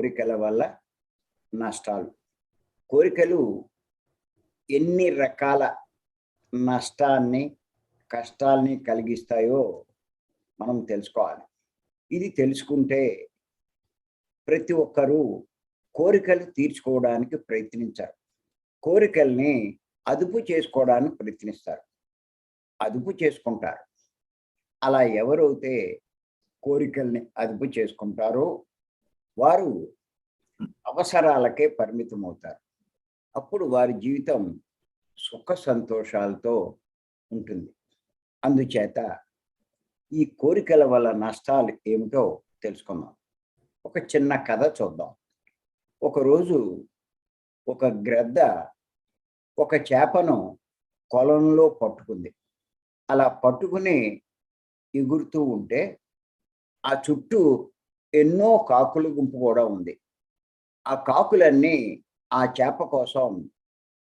కోరికల వల్ల నష్టాలు. కోరికలు ఎన్ని రకాల నష్టాన్ని కష్టాల్ని కలిగిస్తాయో మనం తెలుసుకోవాలి. ఇది తెలుసుకుంటే ప్రతి ఒక్కరూ కోరికలు తీర్చుకోవడానికి ప్రయత్నించారు. కోరికల్ని అదుపు చేసుకోవడానికి ప్రయత్నిస్తారు. అదుపు చేసుకుంటారు. అలా ఎవరైతే కోరికల్ని అదుపు చేసుకుంటారో వారు అవసరాలకే పరిమితం అవుతారు అప్పుడు వారి జీవితం సుఖ సంతోషాలతో ఉంటుంది. అందుచేత ఈ కోరికల వల్ల నష్టాలు ఏమిటో తెలుసుకుందాం. ఒక చిన్న కథ చూద్దాం. ఒకరోజు ఒక గ్రద్ద ఒక చేపను కొలంలో పట్టుకుంది. అలా పట్టుకుని ఎగురుతూ ఉంటే ఆ చుట్టూ ఎన్నో కాకుల గుంపు కూడా ఉంది. ఆ కాకులన్నీ ఆ చేప కోసం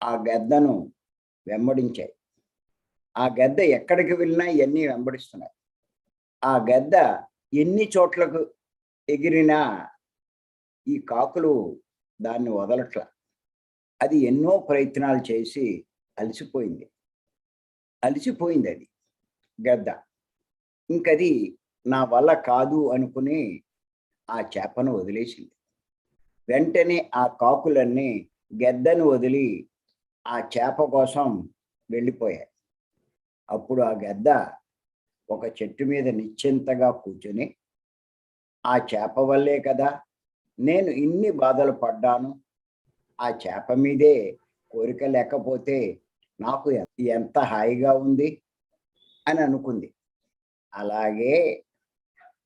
ఆ గద్దను వెంబడించాయి. ఆ గద్ద ఎక్కడికి వెళ్ళినా ఇవన్నీ వెంబడిస్తున్నాయి. ఆ గద్ద ఎన్ని చోట్లకు ఎగిరినా ఈ కాకులు దాన్ని వదలట్ల. అది ఎన్నో ప్రయత్నాలు చేసి అలసిపోయింది. అలసిపోయింది అది గద్ద. ఇంకది నా వల్ల కాదు అనుకుని ఆ చేపను వదిలేసింది. వెంటనే ఆ కాకులన్నీ గెద్దను వదిలి ఆ చేప కోసం వెళ్ళిపోయాయి. అప్పుడు ఆ గద్ద ఒక చెట్టు మీద నిశ్చింతగా కూర్చొని ఆ చేప వల్లే కదా నేను ఇన్ని బాధలు పడ్డాను. ఆ చేప మీదే కోరిక లేకపోతే నాకు ఎంత హాయిగా ఉంది? అని అనుకుంది. అలాగే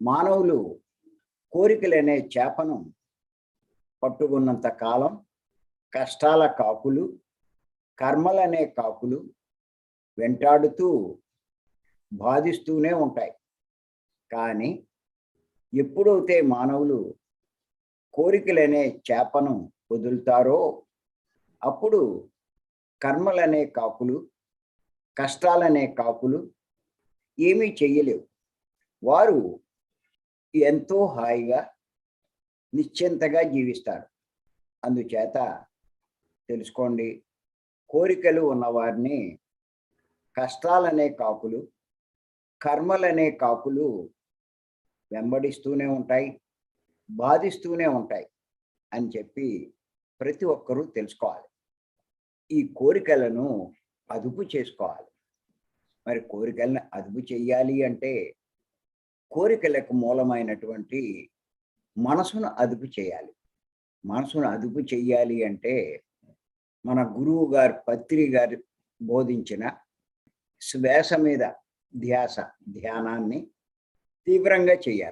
మానవులు కోరికలనే చేపను పట్టుకున్నంత కాలం కష్టాల కాకులు కర్మలనే కాకులు వెంటాడుతూ బాధిస్తూనే ఉంటాయి. కానీ ఎప్పుడైతే మానవులు కోరికలనే చేపను వదులుతారో అప్పుడు కర్మలనే కాకులు కష్టాలనే కాకులు ఏమీ చెయ్యలేవు వారు ఎంతో హాయిగా నిశ్చింతగా జీవిస్తారు అందుచేత తెలుసుకోండి కోరికలు ఉన్నవారిని కష్టాలనే కాకులు కర్మలనే కాకులు వెంబడిస్తూనే ఉంటాయి బాధిస్తూనే ఉంటాయి అని చెప్పి ప్రతి ఒక్కరూ తెలుసుకోవాలి. ఈ కోరికలను అదుపు చేసుకోవాలి. మరి కోరికలను అదుపు చేయాలి అంటే కోరికలకు మూలమైనటువంటి మనసును అదుపు చేయాలి. మనసును అదుపు చేయాలి అంటే మన గురువు గారు పత్రి గారు బోధించిన శ్వాస మీద ధ్యాస ధ్యానాన్ని తీవ్రంగా చేయాలి